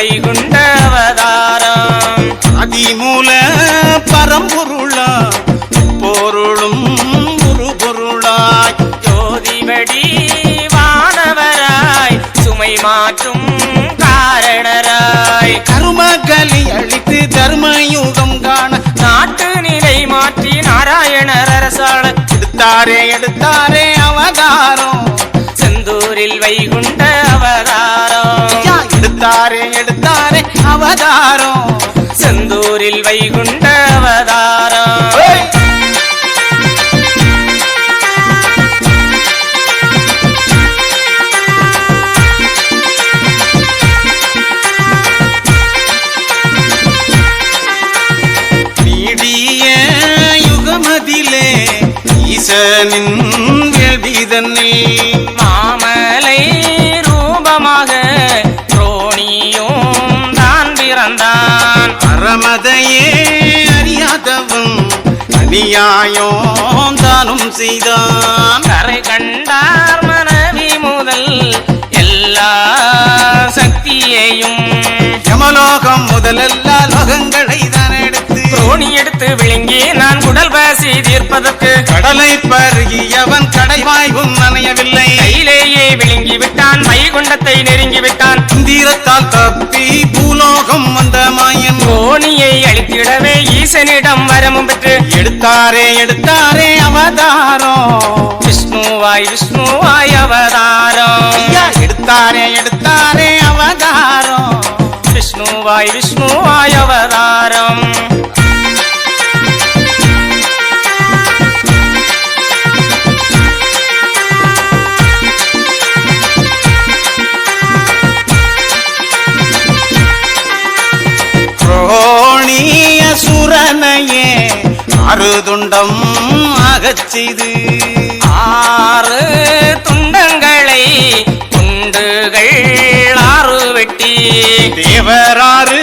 வைகுண்ட அவதாரம் அதிமூல பரம்பொருளா பொருளும் ஒரு பொருளாய் ஜோதிபடி வானவராய் சுமை மாற்றும் காரணராய். கருமகலி அழித்து தர்மயுகம் காண நாட்டு நிலை மாற்றி நாராயணர் அரசாள. எடுத்தாரே எடுத்தாரே அவதாரம். செந்தூரில் வைகுண்ட அவதாரம். எடுத்தாரே எடுத்தாரே அவதாரம். செந்தூரில் வைகுண்ட அவதாரம். ஈசனின் வேள்விதன்னில் அறமதையே அறியாதவன் அநியாயம் தானும் செய்தான். கரை கண்டார் மனைவி முதல் எல்லா சக்தியையும் யமலோகம் முதலெல்லா லோகங்களை தான் எடுத்து ரோணி எடுத்து விழுங்கி நான் குடல் பாசி தீர்ப்பதற்கு கடலை பருகியவன் கடைவாய்வும் நனையவில்லை. கையிலேயே விழுங்கி விட்டான் வைகுண்டத்தை நெருங்கி விட்டான் இந்திரத்தால் தப்பி ரோணியை அழித்திடவே ஈசனிடம் வரமும் பெற்று எடுத்தாரே எடுத்தாரே அவதாரம். விஷ்ணுவாய் விஷ்ணுவாய் அவதாரம். எடுத்தாரே எடுத்தாரே அவதாரம். விஷ்ணுவாய் விஷ்ணுவாய் அவதாரம். சுரனையே அருதுண்டம் ஆகச் செய்து ஆறு துண்டங்களை துண்டுகள் ஆறு வெட்டி தேவராறு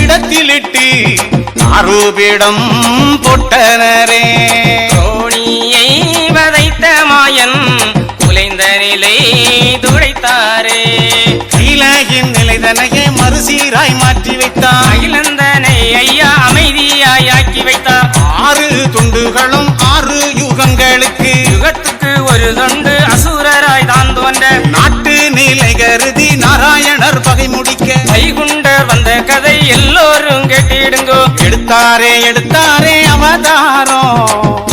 இடத்திலிட்டு அறுபிடம் பொட்டனரே. ரோணியை வதைத்த மாயன் குலைந்த நிலை துடைத்தாரே. கைலகின் நிலைதனையே மறுசீராய் மாற்றி வைத்தான். துண்டுகளும் ஆறு யுகங்களுக்கு. யுகத்துக்கு ஒரு தொண்டு அசுரராய் தான் தோன்ற நாட்டு நிலை கருதி நாராயணர் பகை முடிக்க. வைகுண்டர் வந்த கதை எல்லோரும் கேட்டிடுங்கோ. எடுத்தாரே எடுத்தாரே அவதாரம்.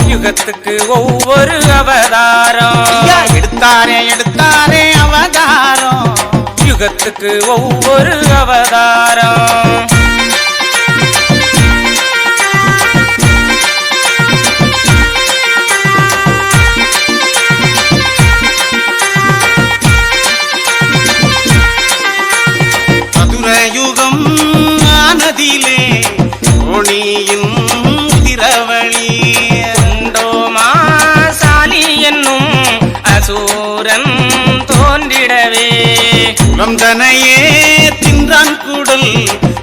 யுகத்துக்கு ஒவ்வொரு அவதாரம். எடுத்தாரே எடுத்தாரே அவதாரம். யுகத்துக்கு ஒவ்வொரு அவதாரம். குலந்தனையே தின்றான் குடல்.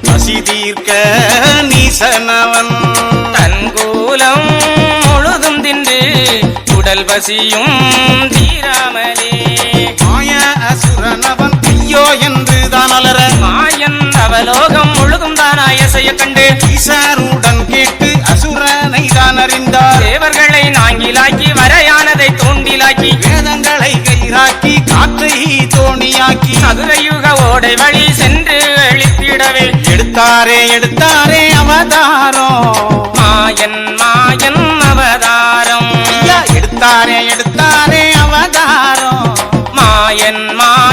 பசி தீர்க்க நீசனவன். தன் கூலம் முழுதும் தின்று உடல் பசியும் தீராமலே. மாய அசுரனவன் ஐயோ என்று தான் அலற. மாயன் அவலோகம் முழுதும் தானாய செய்ய கண்டு ஈசருடன் கேட்டு அசுரனை தான் அறிந்தார். தேவர்களை நாங்கிலாக்கி வரையானதை தூண்டிலாக்கி வேதங்களை கயிறாக்கி காற்றை தோணியாக்கி சதுரயுக ஓடை வழி சென்று அழித்திடவே எடுத்தாரே எடுத்தாரே அவதாரம். மாயன் மாயன் அவதாரம். எடுத்தாரே எடுத்தாரே அவதாரம். மாயன் மாயன்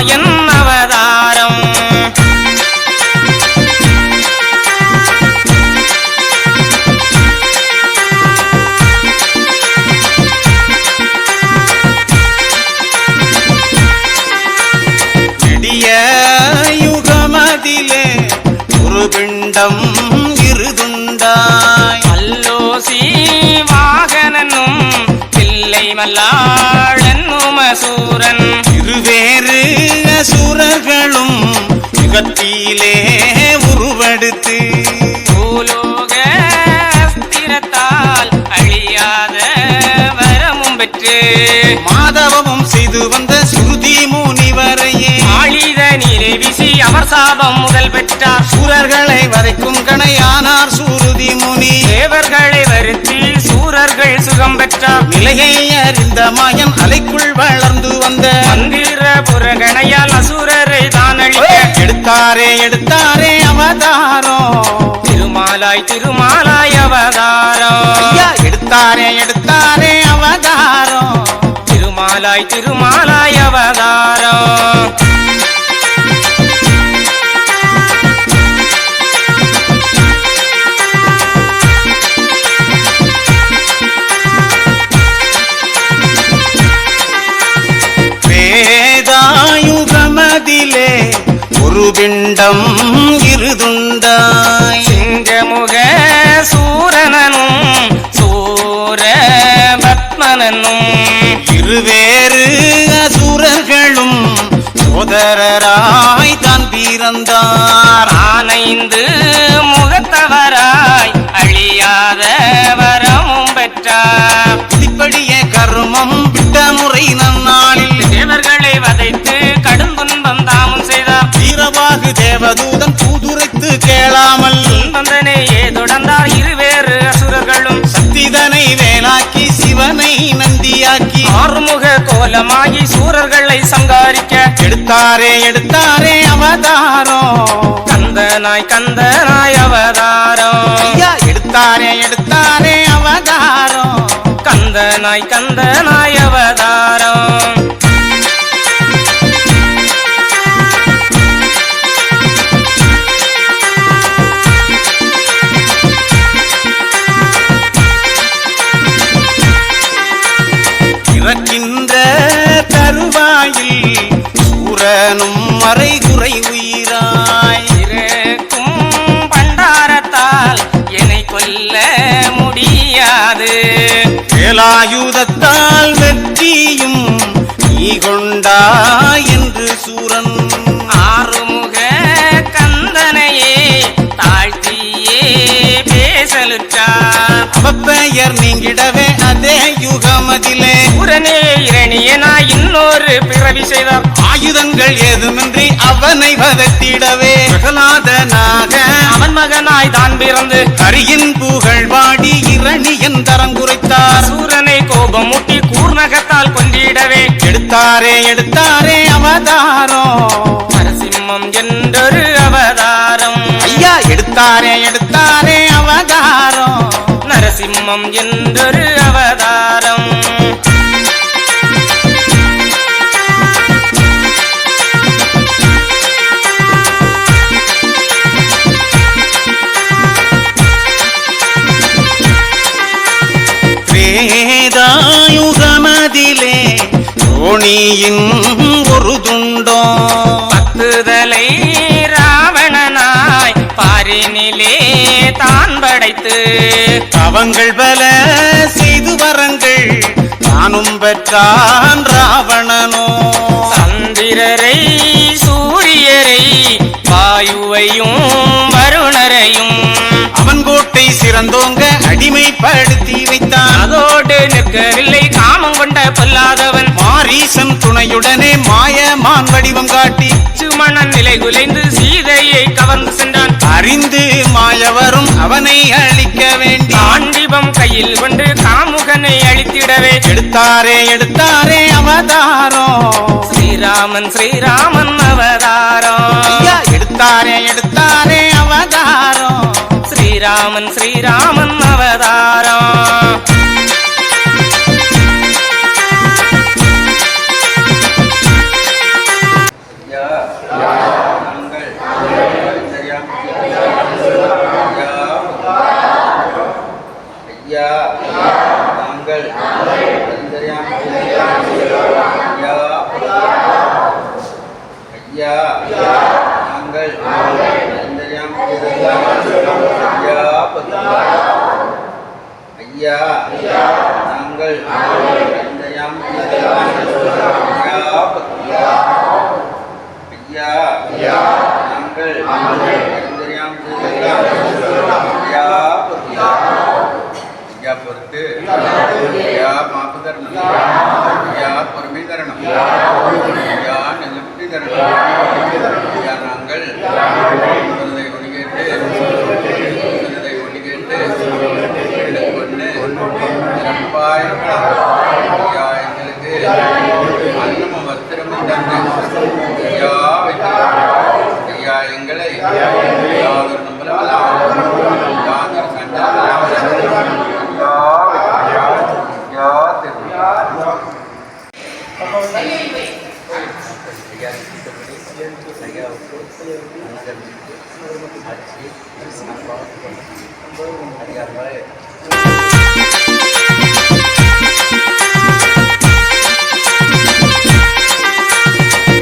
இருதுண்டம் இருதுண்டாய். அல்லோசி வாகனனும் பிள்ளை மல்லாழன் உமசூரன். இருவேறு அசுரர்களும் யுகத்திலே உருவெடுத்து. பூலோக அஸ்திரத்தால் அழியாத வரமும் பெற்று. மாதவமும் செய்து வந்த சுருதிமோ நீரை வீசி அவர் சாபம் முதல் பெற்றார். சூரர்களை வரைக்கும் கணையானார் சுருதி முனி. தேவர்களை வருத்தி சூரர்கள் சுகம் பெற்றார். நிலையை அறிந்த மாயன் அலைக்குள் வளர்ந்து வந்த. மந்திர புறகணையால் அசுரரை தான் அழிக்க. எடுத்தாரே எடுத்தாரே அவதாரம். திருமாலாய் திருமாலாய் அவதாரம். ஐயா, எடுத்தாரே எடுத்தாரே அவதாரம். திருமாலாய் திருமாலாய் அவதாரம். பிண்டம் இருதுண்டாய். சிங்கமுக சூரனனும் சூர பத்மனனும். இருவேறு அசுரர்களும் சோதரராய் தான் பிறந்தார். ஆனைந்து முகத்தவராய் அழியாத வரமும் பெற்றார். இப்படியே கர்மம் விட்ட வீரவாகு தேவதூதன் தூதுரைத்து கேளாமல் துன்பந்தனையே தொடர்ந்தார் இருவேறு அசுரர்களும். சக்திதனை வேலாக்கி சிவனை நந்தியாக்கி. ஆறுமுக கோலமாகி சூரர்களை சங்காரிக்க. எடுத்தாரே எடுத்தாரே அவதாரம். கந்தனாய் கந்தனாய் அவதாரம். ஐயா எடுத்தாரே எடுத்தாரே அவதாரம். கந்தனாய் கந்தனாய் அவதாரம். மறைகுறை உயிராய். இருக்கும் பண்டாரத்தால் என்னை கொல்ல முடியாது. வேலாயுதத்தால் வெற்றியும் நீ கொண்டா என்று சூரன். ஆறுமுக கந்தனையே தாழ்த்தியே பேசலுற்றார். அவப்பெயர் நீங்கிடவே அதே யுகமதிலே. உடனே இரணியனாய் இன்னொரு பிறவி செய்தார். ஆயுதங்கள் ஏதுமின்றி அவனை வதத்திடவே. பிரகலாதனாக அவன் மகனாய் தான் பிறந்து. ஹரியின் புகழ் பாடி இரணியன் தரங்குரைத்தார் சூரனை கோபமூட்டி கூர்நகத்தால் கொன்றிடவே எடுத்தாரே எடுத்தாரே அவதாரம். நரசிம்மம் என்றொரு அவதாரம். ஐயா எடுத்தாரே எடுத்தாரே அவதாரம். நரசிம்மம் என்றொரு அவதாரம். தவங்கள் பல செய்து வரங்கள் தானும் பெற்றான் ராவணனோ. சந்திரரை சூரியரை வாயுவையும் கோட்டை சிறந்தோங்க அடிமைப்படுத்தி வைத்தான். அதோடு நிற்கவில்லை காமம் கொண்ட பொல்லாதவன். மாரீசன் துணையுடனே மாயமான் வடிவம் காட்டி சுமணன் நிலை குலைந்து சீதையை கவர்ந்து சென்றான். அறிந்து மாயவரும் அவனை அழிக்க வேண்டி. ஆண்டிபம் கையில் கொண்டு காமுகனை அழித்திடவே. எடுத்தாரே எடுத்தாரே அவதாரம். ஸ்ரீராமன் ஸ்ரீராமன் அவதாரம். ஐயா எடுத்தாரே எடுத்தாரே அவதாரம். ஸ்ரீராமன் ஸ்ரீராமன் அவதாரம் ஐயா நாங்கள் சரியாம் ஐயா நாங்கள் சரியாம் ஐயா ஐயா நாங்கள் ஐயா ஐயா நாங்கள் பொறுத்து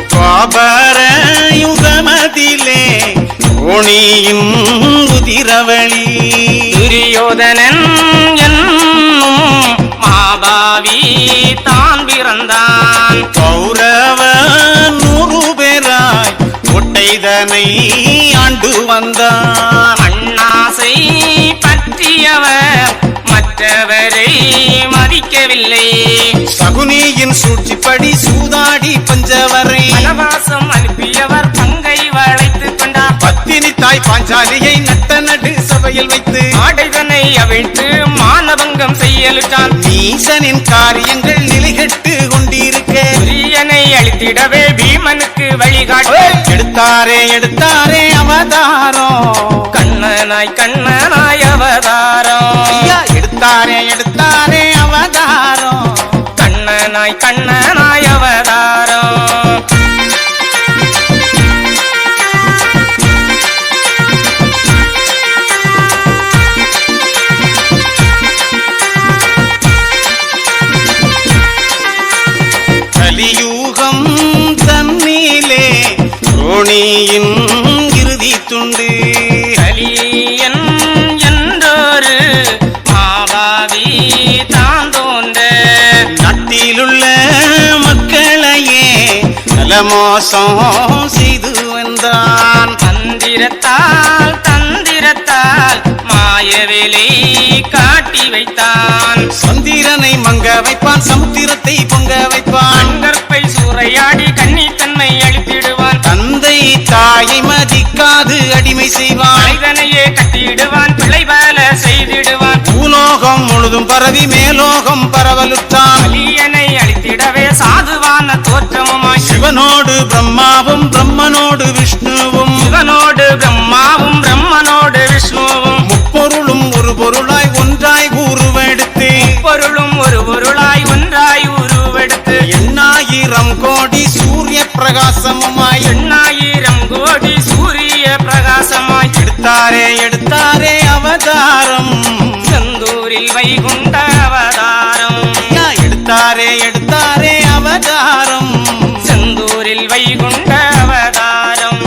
துவாபர யுகமதிலே ஒளியும் குதிரவழி துரியோதனன் என்னும் மாதாவி தான் பிறந்தான். பௌர ஒட்டைதனை ஆண்டு வந்தான். அண்ணாசை பற்றியவர் மற்றவரை மதிக்கவில்லை. சகுனியின் சூழ்ச்சிப்படி சூதாடி பஞ்சவரை வனவாசம் அனுப்பியவர் பங்கை கொண்டார் பத்தினி தாய் பாஞ்சாலியை நட்ட நடு சபையில் வைத்து ஆடைதனை அவிழ்த்து மானபங்கம் செய்யலுற்றான் நீசனின் காரியங்கள் நிலைகட்டு கொண்டிருக்க. துரியனை அழித்திடவே பீமனுக்கு வழிகாட்டு. எடுத்தாரே எடுத்தாரே அவதாரம். கண்ணனாய் கண்ணனாய் அவதாரம். எடுத்தாரே எடுத்தாரே அவதாரம். கண்ணனாய் கண்ணனாய் நலமோசம் செய்து வந்தான் தந்திரத்தால் தந்திரத்தால் மாயவேலை காட்டி வைத்தான். சந்திரனை மங்க வைப்பான் சமுத்திரத்தை பொங்க வைப்பான். அங்கற்பை சூறையாடி கன்னித்தன்மை அழித்திடுவான் தந்தை தாயை மதிக்காது அடிமை செய்வான். மனிதனையே கட்டிடுவான் பிள்ளை பல செய்திடுவான். பூலோகம் முழுதும் பரவி மேலோகம் கலியனை அழித்திடவே சாதுவான சிவனோடு பிரம்மாவும் பிரம்மனோடு விஷ்ணுவும். சிவனோடு பிரம்மாவும் பிரம்மனோடு விஷ்ணுவும். முப்பொருளும் ஒரு பொருளாய் ஒன்றாய் உருவெடுத்து பொருளும் ஒரு பொருளாய் ஒன்றாய் உருவெடுத்து எண்ணாயிரம் கோடி சூரிய பிரகாசமுமாய். எண்ணாயிரம் கோடி சூரிய பிரகாசமாய். எடுத்தாரே எடுத்தாரே அவதாரம். செந்தூரில் வைகுண்ட அவதாரம். எடுத்தாரே எடுத்தாரே அவதாரம். செந்தூரில் வைகுண்ட அவதாரம்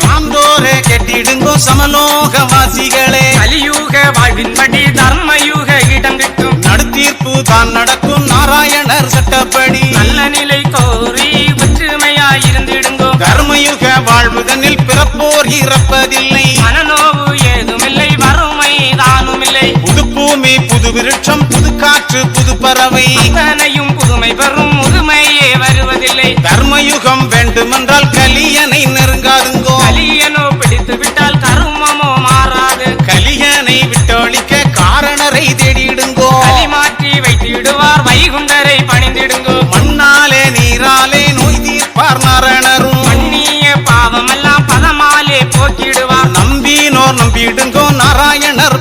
சான்றோரே கெட்டிடுங்கோ சமலோகவாசிகளே. கலியுக வாழ்வின்படி தர்மயுக இடம் கிட்டும். நடுத்தீர்ப்பு தான் நடக்கும் நாராயணர் சட்டப்படி. நல்ல நிலை கோரி ஒற்றுமையாயிருந்திடுங்கோ. கர்மயுக வாழ்வுதனில் பிறப்போர் இறப்பதில்லை. மனநோவு ஏதுமில்லை வறுமை தானுமில்லை. புது பூமி புது விருட்சம் புது காற்று புது பறவை அத்தனையும் புதுமை பெறும் முதுமையே வருவதில்லை. கர்மயுகம் வேண்டுமென்றால் கலியனை நெருங்காதுங்கோ கலியனோ பிடித்து விட்டால் கருமமோ மாறாது. கலியனை விட்டொழிக்க காரணரை தேடிடுங்கோ. மாற்றி வைத்திடுவார் வைகுண்டரை பணிந்திடுங்கோ. மண்ணாலே நீராலே நோய் தீர்ப்பார் நாரணரும். பண்ணிய பாவமெல்லாம் பதமாலே போக்கிடுவார். நம்பினோர் நம்பிடுங்கோ நாராயணர்